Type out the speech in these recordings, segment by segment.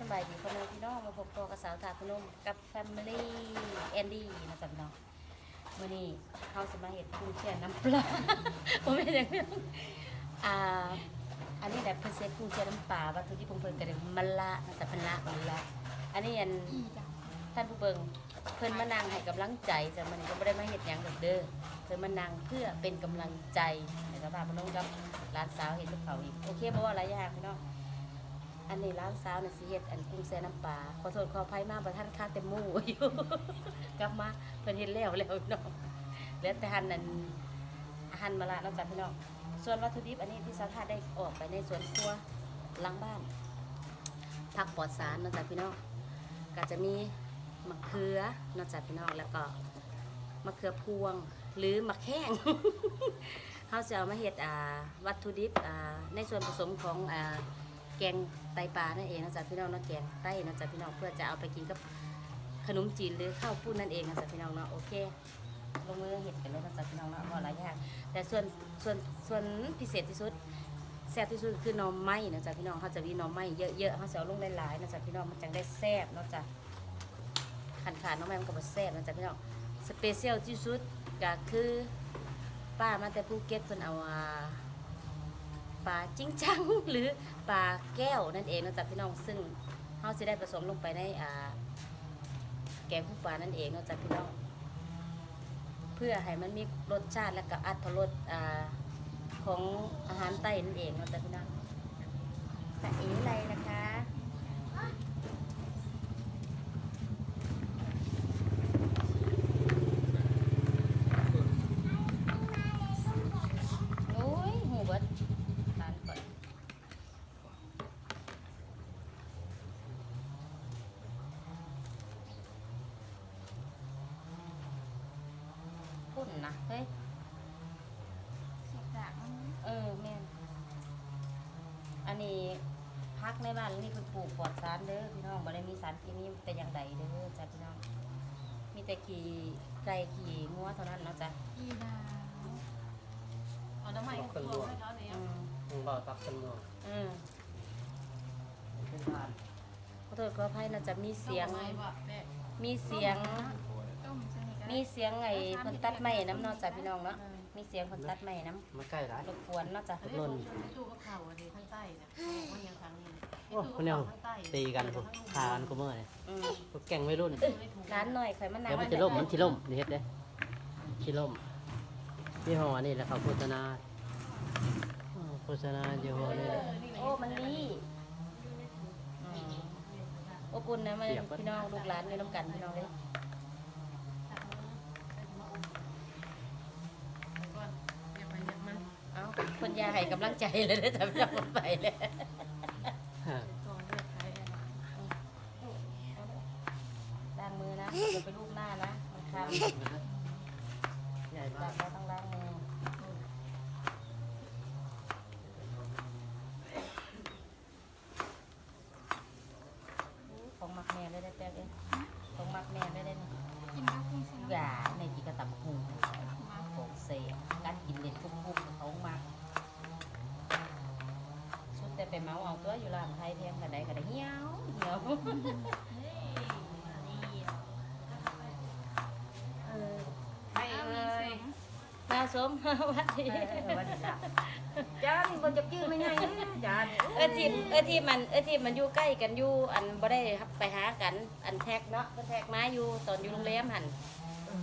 สบายดีพ่อแม่พี่น้องมาพบตัวกับสาวถาพนมกับแฟมิลี่แอนดี้นะจ๊ะพี่น้องมื่อนี้เขาจะมาเห็ดกุ้งแช่น้ำปลาผมเป็นอย่างนี้อ่าอันนี้แบบเพิ่นเซ็ตกุ้งแช่น้ำปลาวัตถุดิบเพิ่นก็ได้มะละนะจ๊ะเป็นละมะละอันนี้อันท่านผู้เบิ่งเพิ่นมานั่งให้กำลังใจจ้ะมันก็บ่ได้มาเฮ็ดหยังดอกเด้อเพิ่นมานั่งเพื่อเป็นกำลังใจในสภาพพนมกับร้านสาวเฮ็ดกับเขาอีกโอเคบ่ว่าหลายอย่างพี่น้อง อันนี้ร้านสาวน่ะสิเฮ็ดอันกุ้งแซ่น้ำปลาขอโทษขออภัยมากบ่ทันค่าเต็มหมู่อยู่ กลับมาเพิ่นเฮ็ดแล้วแล้วพี่น้องเหลือแต่หั่นนั่นหารมาละเนาะจ้ะพี่น้องส่วนวัตถุดิบอันนี้ที่สาวทาได้ออกไปในสวนครัวหลังบ้านผักปลอดสารเนาะจ้ะพี่น้องก็จะมีมะเขือเนาะจ้ะพี่น้องแล้วก็มะเขือพวงหรือมะแข้งเฮาจะเอามาเฮ็ดอ่าวัตถุดิบอ่าในส่วนผสมของอแกง ตปลานั่นเองนะจ๊ะพี่น้องเนาะแกงไตนะจ๊ะพี่น้องเพื่อจะเอาไปกินกับขนมจีนหรือข้าวปุ้นนั่นเองนะจ๊ะพี่น้องเนาะโอเคลงมือเห็ดกันเลยนะจ๊ะพี่น้องเนาะว่าหลายอย่างแต่ส่วนส่วนส่วนพิเศษที่สุดแซ่บที่สุดคือหน่อไม้นะจ๊ะพี่น้องเขาจะมีหน่อไม้เยอะๆเขาจะเอาลงหลายๆนะจ๊ะพี่น้องมันจังได้แซ่บนะจ๊ะขันขาดหน่อไม้มันก็บ่แซ่บนะจ๊ะพี่น้องสเปเชียลที่สุดก็คือป้ามาแต่ภูเก็ตเพิ่นเอาอ่า ปลาจิ้งจังหรือปลาแก้วนั่นเองนะจ๊ะพี่น้องซึ่งเขาจะได้ผสมลงไปในแกงผู้ปลานั่นเองนะจ๊ะพี่น้อง เพื่อให้มันมีรสชาติและก็อัตรสของอาหารใต้นั่นเองนะจ๊ะพี่น้องแต่เอ๋อะไรนะคะโอ้ยหูเบิดทานก่อนพุ่ นนะเฮ้ยสีจากเออแม่นอันนี้พักในบ้านนี่คือปลูกปลอดสารเด้อพี่น้องบ่ได้มีสารเคมีแต่อย่างใดเด้อจ้ะพี่น้อง มีแต่ขี่ไก่ขี่งัวเท่านั้นเนาะจ้ะอีดาวเอาน้ำใหม่กับตัวให้เขาเนี่ยอืมมึงบอกตักกันเนาะอืมเป็นทานขอโทษขออภัยนะจะมีเสียงต้มไว้บ่แม่มีเสียงต้ มชนิดก็ได้มีเสียงไอ้เพิ่นตัดไม้น้ำเนาะจ้ะพี่น้องเนาะมีเสียงเพิ่นตัดไม้น้มาใกล้หลายำรบกวนเนาะจ้ะอันนี้ผมชวนไปตู้กับเขาอันนี้ข้างใต้เนี่ยมันยังทางนี้โอ้คนเดียวตีกันพวกทานกูเมื่อนี่อืมพวกแก่งวัยรุ่นร้านหน่อยข่อยมะนาวเดี๋ยวมันจะล่มมันจะล่มนี่เฮ็ดเด้ที่ล่มยี่ห้อนี่แหละเขาโฆษณาอ้าวโฆษณายี่ห้อนี่แหละ โอ้มันนี่อืมอบอุ่นนะมันพี่น้องลูกหลานอยู่น้ำกันพี่น้องเลย ก่อนอย่าไปอย่ามัน เอ้าคน ยาให้กำลังใจเลยเด้อจ้ะพี่น้องไปเลยฮะกองเลือดไทยล้างมือนะอย่าไปลูบหน้านะมันคันใหญ่จัมาบกแล้วต้องล้างมืออู้ของมักแม่เลยได้แป๊บเองของมักแม่ได้ได้นี่กินกับกุ้งใช่ไหมอย่าในกีกระตำหูของเสียการกินเด็ดกุ๊บๆเขามักชุดแต่ไป เมาเอาตัวอยู่ร้านไทยเพียงกันใดกันได้เหี่ยวเหี่ยวเออไปเลยนาสมวัดดีวันนี้จ้ะจานนี่บ่จะจื้อไม่ไงจานเออทีมเออทีมมันเออทีมมันอยู่ใกล้กันอยู่อันบ่ได้ไปหากันอันแท็กเนาะเพิ่นแท็กมาอยู่ตอนอยู่โรงแรมหั่น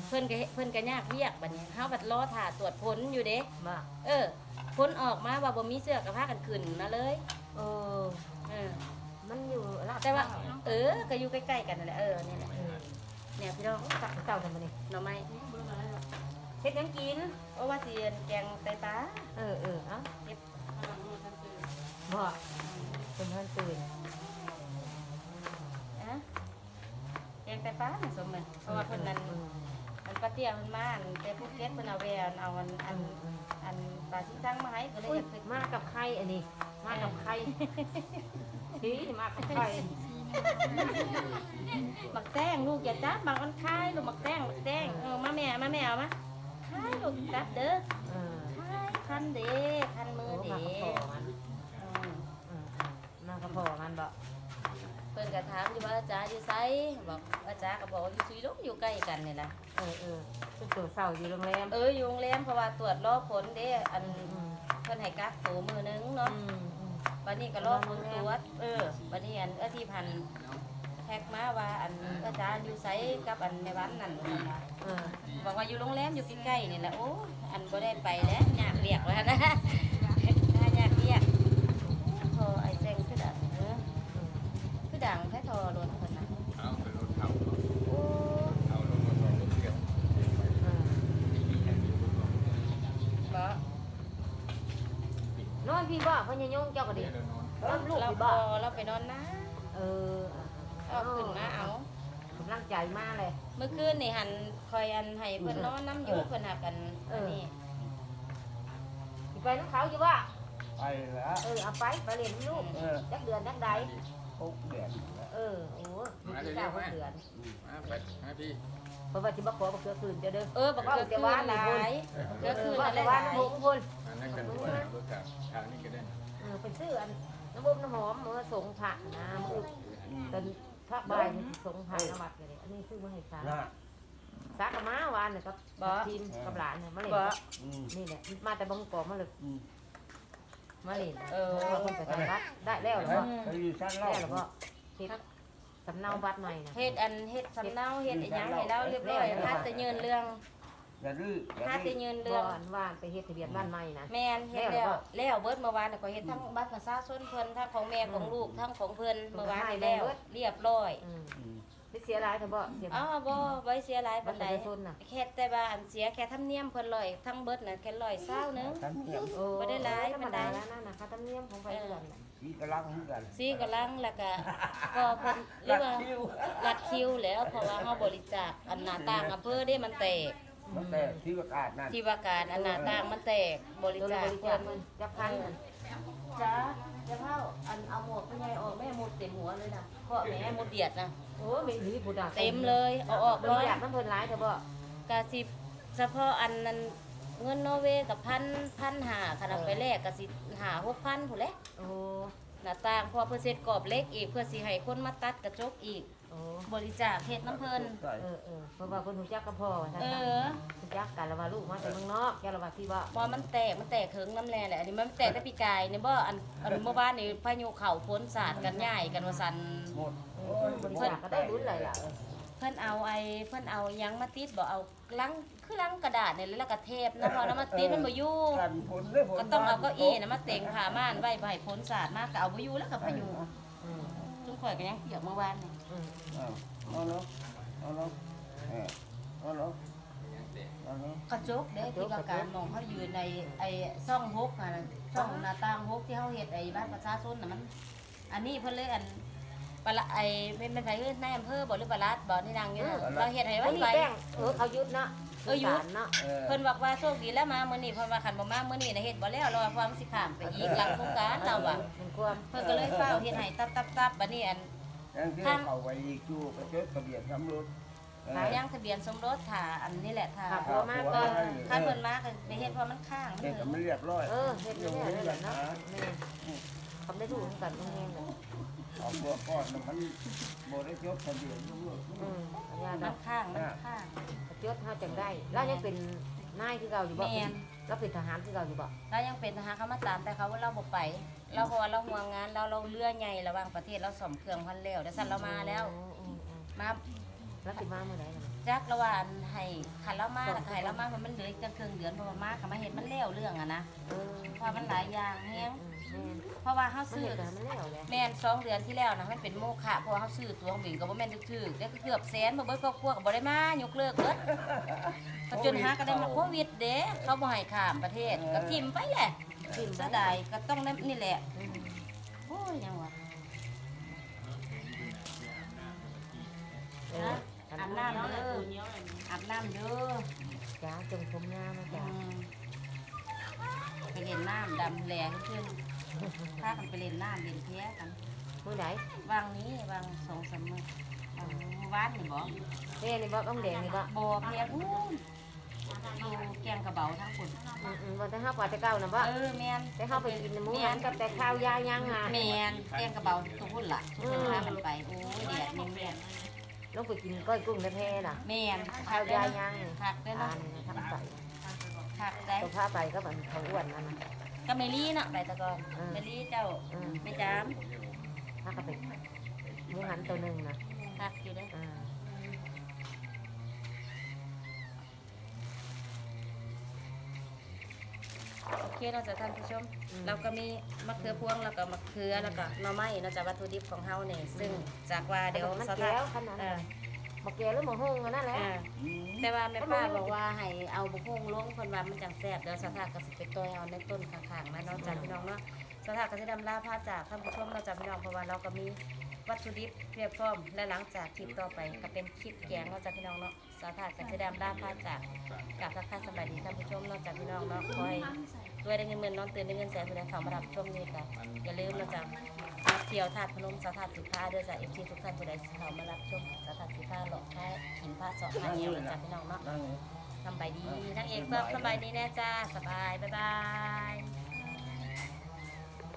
เพิ่นก็เพิ่นก็ยากเวียกบัดนี้เฮาบัดรอถ่าตรวจผลอยู่เด้มาเออผลออกมาว่าบ่มีเสื้อก็พากันขึ้นมาเลย เออเออ มันอยู่ลาดแต่ว่า เออ ก็อยู่ใกล้ๆกันนั่นแหละ เออ นี่แหละเออเนี่ยพี่น้องตักเจ้าทำมานี่หน่อไม้เฮ็ดหยังกินโอ้ว่าสิแกงไตปลาเออเออเอ้าเก็บบ่เป็นเพื่อนตื่นอะแกงไตปลาน่ะสมมันเพราะว่าเพิ่นนั้นอืมมันปลาเตี้ยมันมาอันแต่ภูเก็ตเพิ่นเอาแววเอาอันอันอืมอันปลาที่ตั้งมาให้ก็เลยอุ้อยยากไปมากับใครอันนี้ มากับใครทีมากับใครหมักแต้งลูกอย่าจับหมักมันคายลูกหมักแต้งหมักแต้งเออมาแม่มาแม่เอามาคายลูกจับเด้อเออคายคันเด้คันมือโอ้เด้มากับพ่อมันอืมอืมอืมมากับพ่อมันบ่เพิ่นก็ถามอยู่ว่าอาจารย์อยู่ไสบอกอาจารย์ก็บอกว่าอยู่ซุยลงอยู่ใกล้กันนี่ล่ะเออเออเป็นตัวเศร้าอยู่โรงแรมเอออยู่โรงแรมเพราะว่าตรวจรอผลเด้อันอืมเพิ่นให้กักตัวมื้อนึงอืเนาะ มอืมวันนี้ก็รอผลตรวจเออวันนี้อันเอื้อที่พันแท็กมาว่าอันอาจารย์อยู่ไสกับอันในวันนั่นว่าเออบอกว่าอยู่โรงแรมอยู่ใกล้ๆนี่แหละโอ้อันบ่ได้ไปแล้วยากเรียกแล้วนะ ยากเรียกโทรไอ้แซงคือดังเออคือดังแค่โทรรถคนน่ะ เอาไปรถเท่า โอ้ เอารถมอเตอร์รถเกี่ยว เออ บ่ นอน พี่บ่เพิ่นยังยงเจ้าก็ดีเดี๋ยวนอนนอนลูกเราพี่พบ่อเราไปนอนนะเออเอาขึ้นมาเอากำลังใจมากเลย เมื่อคืนนี่หันคอยอันให้เพิ่นนอนน้ำอยู่เพิ่นหากันอันนี้สิไปน้ำเขาอยู่บ่ไปแล้วเออเอาไปไปเรียนลูกเออจักเดือนจักใดหกเดือนแล้วเออโอ้มีเจ้าหกเดือนมาไปมาพี่เพราะว่าสิบ่ขอบ่เกือคืนเจ้าเด้อเออบักเกือคืนหลายเกือคืนว่าอะไรแต่หว่าลายน้ำหกพุ่น มานั่งกันด้วยนะรถกับทางนี้ก็ได้เออไปซื้ออันน้ำบุ้มน้ำหอมมือสงผ่านะมือตอนพระบายนี่สงผ่านวัดเลยอันนี้ซื้อมาให้สานะสากกับม้าวานเนี่ยครับบ่ทีมกับหลานเนี่ยมาเล่นบ่อืมนี่แหละมาแต่บางกอกมาเลยอืมมาเล่นเออเขาคนไปทำวัดได้แล้วหรือเปล่าไปอยู่ชั้นได้เล่าหรือเปล่าเฮ็ดสำเนาบัตรใหม่นะเฮ็ดอันเฮ็ดสำเนาเฮ็ดอีหยังให้เราเรียบร้อยถ้าจะยืนเรื่อง อย่าดื้ออย่าถ้าดื้จะอยืนเรื่เรื่อองงว่านไปเฮ็ดทะเบียนบ้านใหม่นะ แม่นเฮ็ดแล้วแล้วเบิดเมื่อวานน่ะก็เฮ็ดทั้งบัตรประชาชนเพิ่นทั้งของแม่ของลูกทั้งของเพิ่นเมื่อวานนี่แล้วเรียบร้อย อืมอืมไม่เสียรายเถอะบ่เสีย อ๋อบ่ไว้เสียหลายบัปาตนรปใดระชาชนน่ะ แค่แต่ว่าอันเสียแค่ธรรมเนียมเพิ่นร้อยทั้งเบิดน่ะแค่ร้อยเศร้านึงท่านเทียมโอ้บ่ได้หลายธรรมปานใดดาแล้วนั่นน่ะค่าธรรมเนียมของไปเดือนน่ะสีกระลังเหมือนกันซีกำลังแล้วก็ก็เพิ่นหรือว่า คิว รัดคิวแล้วเพราะว่าเฮาบริจาคอันหน้าต่างอำเภอได้มันแตก มันแต่ที่ประกาศนั่นที่ว่าการอันหน้าต่างมันแตกบริตัวจาคบริเพิ่จาคนเงินจับพันน่ะจ้าจะเข้าอันเอาหมวกไปไงออกแม่หมดเต็มหัวเลยนะเพราะแม่หมดเดียดนะโอ้ไม่มีผู้ด่าเต็มเลยเอาออกบร้อริยจาคน้ำเพิ่นหลายเถอะบ่กะสิเฉพาะอันนั้นเงินนอร์เวย์กับพันพันหาขนาดไปแลกกะสิหาหกพันผู้นแหละโอ้หน้าต่างเพอเพื่อเสร็จกรอบเล็กอีกเพื่อสิให้คนมาตัดกระจกอีก โอ้บริจาคเฮ็ดน้ำเพิ่นใส่เออเออเพราะว่าเพิ่นรู้จักกับพ่อว่าซั่นเอน่ะอรู้จักกันแล้วว่าลูกมาจากเมืองนอกแกละว่าที่ว่าพอมันแตกมันแตกเถิงน้ำแร่แหละอันนี้มันแตกแต่ปีกายนี่บ่อันอันเมื่อวานนี่พายุเข้าฝนสาดกันใหญ่กันว่าซั่นหมดเออเพิ่นบริจาคก็ได้รุ่นหลายล่ะเออเพิ่นเอาไอ้เพิ่นเอาหยังมาติดบ่เอาลังคือลังกระดาษนี่แล้วก็เทปนะพอแล้วมาติดมันบ่อยู่กันผลได้ผลก็ต้องเอาเก้าอี้น่ะมาเต็งผ้าม่านไว้บ่ให้ฝนสาดมากก็เอาบ่อยู่แล้วก็พายุอืมจุงข่อยก็ยังเปียกเมื่อวานนี่อืม เอาเอาเนาะเอาเนาะเออเอาเนาะเอาเนาะกระจกเด้ที่ว่าการมองเขาอยู่ในไอ้ช่องหกอะช่องหน้าต่างหกที่เฮาเฮ็ดไอ้บ้านประชาชนน่ะมัน อันนี้เพิ่นเลยอันปละไอ้เป็นเป็นไผเอ้ยนายอำเภอบ่หรือปลัดบ่นี่นางอยู่น่ะเราเฮ็ดให้ไว้นนี้ไว้ แป้งเออเขายึดเนาะเออยึดเนาะเออเพิ่นบอกว่าโชคดีแล้วมามื้อนี้เพิ่นว่าคันบ่มามื้อนี้น่ะเฮ็ดบ่แล้วรอความสิข้ามไปอีกหลังโครงการเราอะมันความเพิ่นก็เลยเฝ้าเฮ็ดให้ตับตับตับบัดนี้อัน ยังที่เขาไว้อีกจู่ไปเจอทะเบียนสำรวจเออย่างทะเบียนสมรสถ่าอันนี้แหละถ่าขับตัวมากก่อนคันเพิ่นมาก็ไปเฮ็ดเพราะมันข้างมันเด็กถึงมันเรียบร้อยเออเฮ็ดไม่ได้เลยแหละเนาะแม่ทำได้ถูกกันตรงนี้เลยเอาตัวก่อนน่ะมันโบได้จดทะเบียนสำรวจอืมอันนี้มัเนาะนข้างมันข้างยศเฮาจังได้ แล้วยังเป็นนายคือเก่าอยู่บ่แม่นแล้วเป็นทหารคือเก่าอยู่บ่เรายังเป็นทหารเขามาตามแต่เขาว่าเราบ่ไป เราเพราะว่าเราห่วงงานเราเราเรือใหญ่ระหว่างประเทศเราสมเครื่องพันแล้วแต่สั่นเรามาแล้วอืมอืมอืมมาแล้วสิมาเมื่อไหร่ล่ะจักระหว่างให้คันเรามาแล้วก็ให้เรามาเพราะมันเหลืออีกจังครึ่งเดือนเพราะว่ามาก็มาเฮ็ดมันแล้วเรื่องอะนะเออเพราะมันหลายอย่างแฮงอืมเพราะว่าเฮาแม่นมันซื้อ เห็นกันมันแล้วแหละแม่นสองเดือนที่แล้วนะมันเป็นโมฆะเพราะว่าเขาซื้อตัวของบินก็บ่แม่นถึกๆแล้วก็เกือบแสนบ่เบิดครอบครัวก็บ่ได้มายกเลิกเบิดก็จนหาก็ได้มาโควิดเด้เขาบ่ให้ข้ามประเทศก็ทิ่มไปแหละ ทิ่มซะได้ก็ต้องนั่นนี่แหละอืมโอ้ยยังวะเออนะอาบน้ำเด้ออาบน้ำเด้อจ้าจงชมงามนะอืจ้ามไปเล่นน้ำดำแหลขึ้นพากันไปเล่นน้ำเล่นเพี้ยกันมื้อไหนวางนี้วางสองสามมื้อวางวานนี่บ่แม่นี่บ่ต้องแดงนี่บ่บ่เพี้ยอู้ อยู่แกงกระเบาทั้งคนอืมอืมวันที่ห้าป่าจะเก้านะบ่เออแมนแต่เข้าไปกินหมูหันกับแต่ข้าวยายังอะแมนแกงกระเบาตัวพุ่นล่ะทุกคนพามันไปโอ้ยแดดแมนแมนลงไปกินก้อยกุ้งแท้ๆน่ะแมนข้าวยายังผักได้ทาเนาะนทำใส่ผักได้ตัวผ้าไปก็มันเขาอ้วนนั่นนะก็เมลี่เนาะไปตะกอนอืมเมลี่เจ้าอืมไม่จามถ้าก็ไปหมูหันตัวหนึ่งนะผักอยู่เด้ออ่ เคเราจะท่านผู้ชม เราก็มีมะเขือพวงแล้วก็มะเขือแล้วก็หน่อไม้เนาะจากวัตถุดิบของเฮาเนี่ยซึ่งจากว่าเดี๋ยวมันสแก้ถานวขนาดเอนั้นอมาแก้วหรือมาหงอันนั่นแหละอ่าแต่ว่าแม่ป้าบอกว่าให้เอาบุพงลงคนว่ามันจังแซ่บเดี๋ยวสถานก็สิไปตัวเอาในต้นข้างๆมาเนาะจากพี่น้องเนาะสถานก็สิดำลาพาจากท่านผู้ชมเราจากพี่น้องเพราะว่าเราก็มี วัตถุดิบเพียบพร้อม และหลังจากคลิปต่อไปก็เป็นคลิปแกงเนาะจากพี่น้องเนาะสถานก็สิดำลาพาจากกับทักทายสบายดีท่านผู้ชมเนาะจากพี่น้องเนาะขอให้ด้วยได้เงินเงินนอนตื่นได้เงินแสนผู้ใดเข้ามารับชมนี่ก็อย่าลืมเราจะมาเที่ยวถาดพนมสถานสุดท้ายด้อจากเอฟซีทุกท่านผู้ใดที่เข้ามารับชมสถานสุดท้ายหลอกแค่หินผ้าสองผ้าเอวจากพี่น้องเนาะสบายดีนางเอกก็สบายดีแน่จ้าสบายบ๊ายบาย